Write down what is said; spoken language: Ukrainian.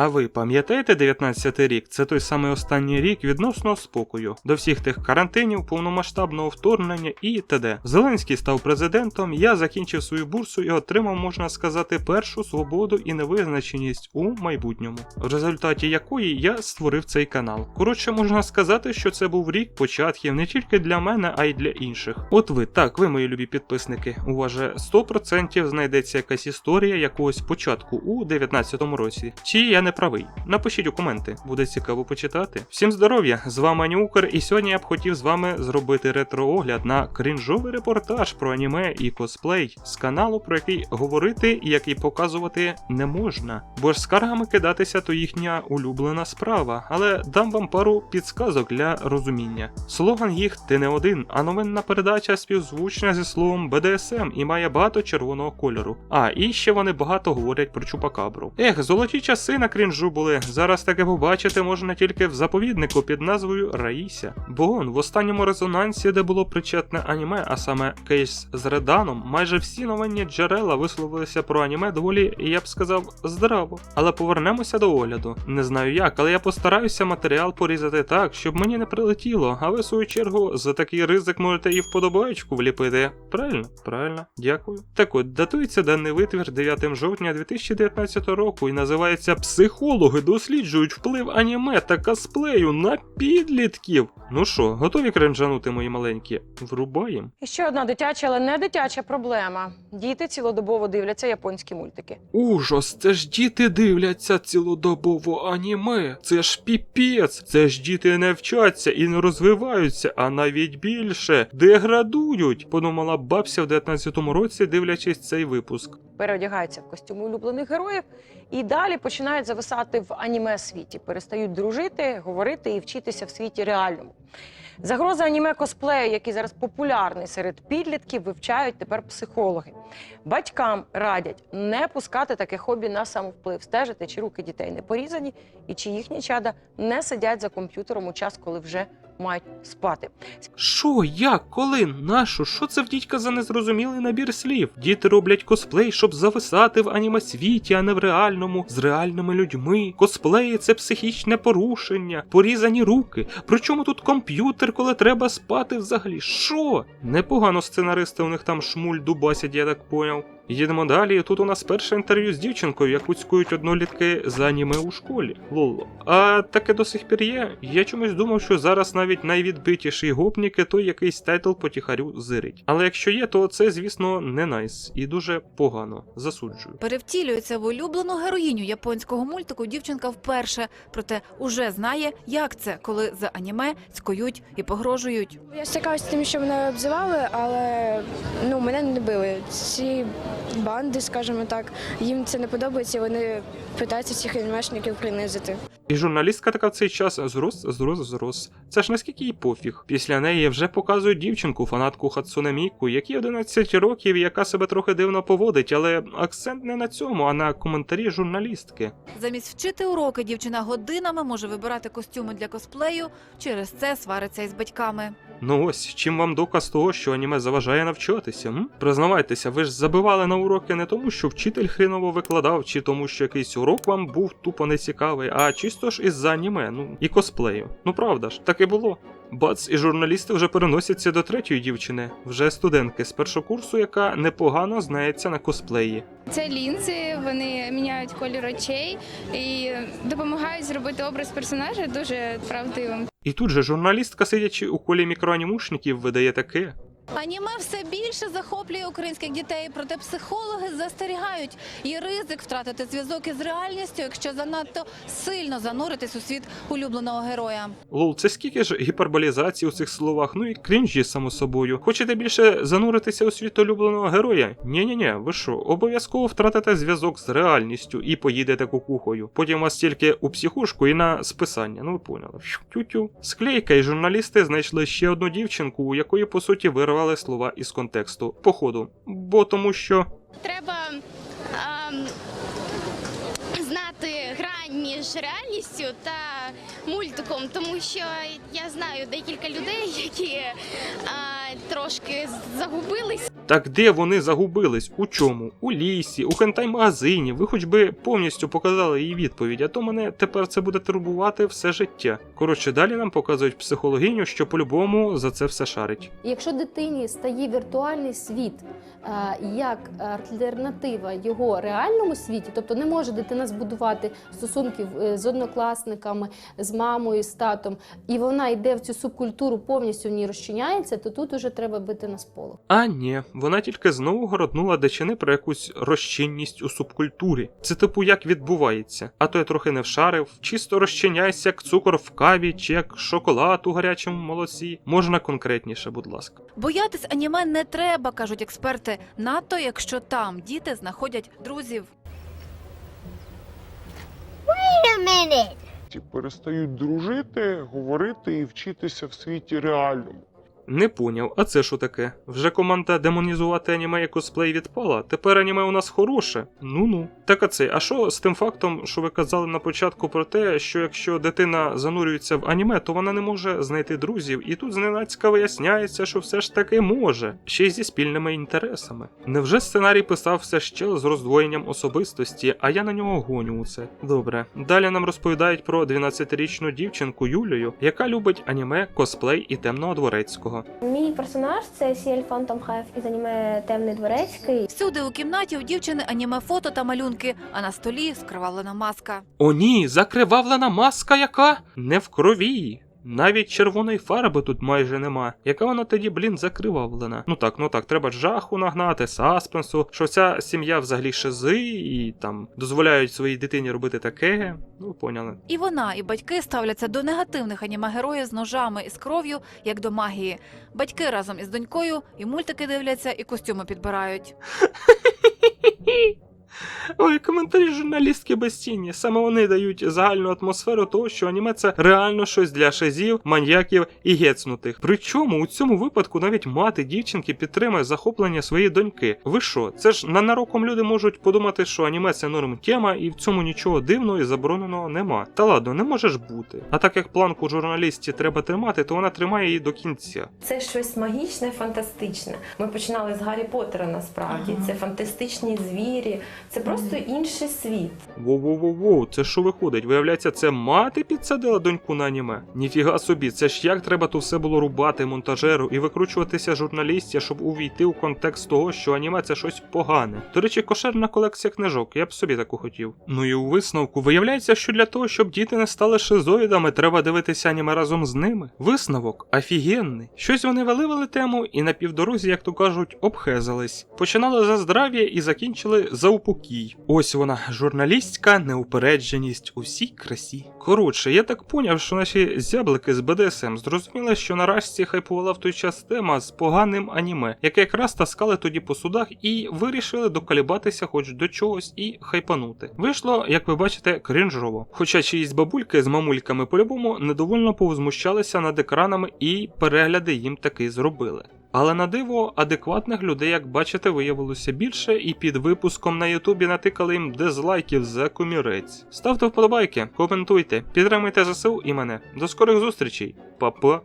А ви пам'ятаєте 19-й рік? Це той самий останній рік відносного спокою до всіх тих карантинів, повномасштабного вторгнення і т.д. Зеленський став президентом. Я закінчив свою бурсу і отримав, можна сказати, першу свободу і невизначеність у майбутньому, в результаті якої я створив цей канал. Коротше, можна сказати, що це був рік початків не тільки для мене, а й для інших. От ви, так, ви, мої любі підписники, у вас же 100% знайдеться якась історія якогось початку у 19-му році. Чи я не правий? Напишіть у коменти, буде цікаво почитати. Всім здоров'я! З вами Анюкер, і сьогодні я б хотів з вами зробити ретро-огляд на крінжовий репортаж про аніме і косплей з каналу, про який говорити і який показувати не можна. Бо ж скаргами кидатися то їхня улюблена справа, але дам вам пару підсказок для розуміння. Слоган їх ти не один, а новинна передача співзвучна зі словом BDSM і має багато червоного кольору. А і ще вони багато говорять про чупакабру. Ех, золоті часи на крінжу були. Зараз таке побачити можна тільки в заповіднику під назвою Раїся. Бо он в останньому резонансі, де було причетне аніме, а саме кейс з Реданом, майже всі новинні джерела висловилися про аніме доволі, я б сказав, здраво. Але повернемося до огляду. Не знаю як, але я постараюся матеріал порізати так, щоб мені не прилетіло, а ви в свою чергу за такий ризик можете і вподобаєчку вліпити. Правильно? Правильно, дякую. Так от, датується даний витвір 9 жовтня 2019 року і називається Психологи досліджують вплив аніме та косплею на підлітків. Ну що, готові кринжанути, мої маленькі? Врубаєм. І ще одна дитяча, але не дитяча проблема. Діти цілодобово дивляться японські мультики. Ужас, це ж діти дивляться цілодобово аніме. Це ж піпець. Це ж діти не вчаться і не розвиваються, а навіть більше деградують, подумала бабця в 19-му році, дивлячись цей випуск. Переодягаються в костюми улюблених героїв і далі починають зависати в аніме світі, перестають дружити, говорити і вчитися в світі реальному. Загроза аніме косплею, який зараз популярний серед підлітків, вивчають тепер психологи. Батькам радять не пускати таке хобі на самовплив, стежити, чи руки дітей не порізані, і чи їхні чада не сидять за комп'ютером у час, коли вже мають спати. Що, як, коли, нащо? Що це в дідька за незрозумілий набір слів? Діти роблять косплей, щоб зависати в анімасвіті, а не в реальному, з реальними людьми. Косплеї це психічне порушення, порізані руки. Причому тут комп'ютер, коли треба спати взагалі? Що? Непогано сценаристи у них там шмуль дубасять, я так поняв. Їдемо далі. Тут у нас перше інтерв'ю з дівчинкою, яку цькують однолітки з аніме у школі. Лол. А таке до сих пір є. Я чомусь думав, що зараз навіть найвідбитіші гопніки той якийсь тайтл потіхарю зирить. Але якщо є, то це, звісно, не найс і дуже погано. Засуджую. Перевтілюється в улюблену героїню японського мультику дівчинка вперше, проте уже знає, як це, коли за аніме цькують і погрожують. Я стикалася з тим, що мене обзивали, але ну мене не били. Ці банди, скажімо так, їм це не подобається. Вони питаються всіх анімешників принизити. І журналістка така в цей час зрос, зрос, зрос. Це ж наскільки їй пофіг. Після неї вже показують дівчинку, фанатку Хацуне Міку, якій 11 років, яка себе трохи дивно поводить, але акцент не на цьому, а на коментарі журналістки. Замість вчити уроки, дівчина годинами може вибирати костюми для косплею. Через це свариться із батьками. Ну ось, чим вам доказ того, що аніме заважає навчатися? М? Признавайтеся, ви ж забивали на уроки не тому, що вчитель хреново викладав, чи тому, що якийсь урок вам був тупо нецікавий, а чисто ж із-за аніме, ну і косплею. Ну правда ж, так і було. Бац, і журналісти вже переносяться до третьої дівчини, вже студентки з першого курсу, яка непогано знається на косплеї. Це лінзи, вони міняють колір очей і допомагають зробити образ персонажа дуже правдивим. І тут же журналістка, сидячи у колі мікроанімушників, видає таке. Аніме все більше захоплює українських дітей, проте психологи застерігають є ризик втратити зв'язок із реальністю, якщо занадто сильно зануритись у світ улюбленого героя. Лол, це скільки ж гіперболізації у цих словах, ну і крінжі, само собою. Хочете більше зануритися у світ улюбленого героя? Ні-ні-ні, ви що, обов'язково втратите зв'язок з реальністю і поїдете кукухою. Потім вас тільки у психушку і на списання, ну ви поняли. Тю-тю. Склейка і журналісти знайшли ще одну дівчинку, у якої по суті вирвали слова із контексту. Походу. Бо тому що. Треба ем, знати грань між реальністю та мультиком, тому що я знаю декілька людей, які е, трошки загубились. Так де вони загубились? У чому? У лісі, у хентай-магазині. Ви хоч би повністю показали її відповідь, а то мене тепер це буде турбувати все життя. Коротше, далі нам показують психологиню, що по-любому за це все шарить. Якщо дитині стає віртуальний світ е, як альтернатива його реальному світі, тобто не може дитина збудувати стосунків е, з однокласниками, з мамою, з татом, і вона йде в цю субкультуру, повністю в ній розчиняється, то тут уже треба бити на сполох. А ні, вона тільки знову городнула дичини про якусь розчинність у субкультурі. Це типу як відбувається. А то я трохи не вшарив. Чисто розчиняйся як цукор в каві чи як шоколад у гарячому молоці. Можна конкретніше, будь ласка. Боятись аніме не треба, кажуть експерти, надто якщо там діти знаходять друзів. Ті перестають дружити, говорити і вчитися в світі реальному. Не поняв, а це що таке? Вже команда демонізувати аніме і косплей відпала? Тепер аніме у нас хороше? Ну-ну. Так а це, а що з тим фактом, що ви казали на початку про те, що якщо дитина занурюється в аніме, то вона не може знайти друзів, і тут зненацька виясняється, що все ж таки може, ще й зі спільними інтересами. Невже сценарій писався ще з роздвоєнням особистості, а я на нього гоню у це? Добре. Далі нам розповідають про 12-річну дівчинку Юлію, яка любить аніме, косплей і темного дворецького. Мій персонаж це Сіель Фантом Хайф із аніме Темний дворецький. Всюди у кімнаті у дівчини аніме фото та малюнки, а на столі скривавлена маска. О ні, закривавлена маска яка? Не в крові. Навіть червоної фарби тут майже нема. Яка вона тоді, блін, закривавлена? Ну так, ну так, треба жаху нагнати, саспенсу, що ця сім'я взагалі шизи і там дозволяють своїй дитині робити таке. Ну, поняли. І вона, і батьки ставляться до негативних аніме-героїв з ножами і з кров'ю, як до магії. Батьки разом із донькою і мультики дивляться, і костюми підбирають. Ой, коментарі журналістки безцінні. Саме вони дають загальну атмосферу того, що аніме це реально щось для шезів, маньяків і гецнутих. Причому у цьому випадку навіть мати дівчинки підтримує захоплення своєї доньки. Ви що? Це ж ненароком люди можуть подумати, що аніме це норм тема, і в цьому нічого дивного і забороненого нема. Та ладно, не може ж бути. А так як планку журналістів треба тримати, то вона тримає її до кінця. Це щось магічне, фантастичне. Ми починали з Гаррі Поттера насправді. Це фантастичні звірі, це просто інший світ. Воу-воу-воу, це що виходить? Виявляється, це мати підсадила доньку на аніме? Ніфіга собі, це ж як треба то все було рубати монтажеру і викручуватися журналістів, щоб увійти у контекст того, що аніме це щось погане. До речі, кошерна колекція книжок, я б собі таку хотів. Ну і у висновку виявляється, що для того, щоб діти не стали шизоїдами, треба дивитися аніме разом з ними. Висновок офігенний. Щось вони виливали тему і на півдорозі, як то кажуть, обхезались. Починали за здрав'я і закінчили за упокій. Ось вона, журналістська неупередженість у всій красі. Коротше, я так поняв, що наші зяблики з БДСМ зрозуміли, що наразі хайпувала в той час тема з поганим аніме, яке якраз таскали тоді по судах, і вирішили докалібатися хоч до чогось і хайпанути. Вийшло, як ви бачите, крінжово. Хоча чиїсь бабульки з мамульками по-любому недовольно повзмущалися над екранами і перегляди їм таки зробили. Але на диво, адекватних людей, як бачите, виявилося більше, і під випуском на Ютубі натикали їм дизлайків за кумірець. Ставте вподобайки, коментуйте, підтримуйте ЗСУ і мене. До скорих зустрічей, Па-па!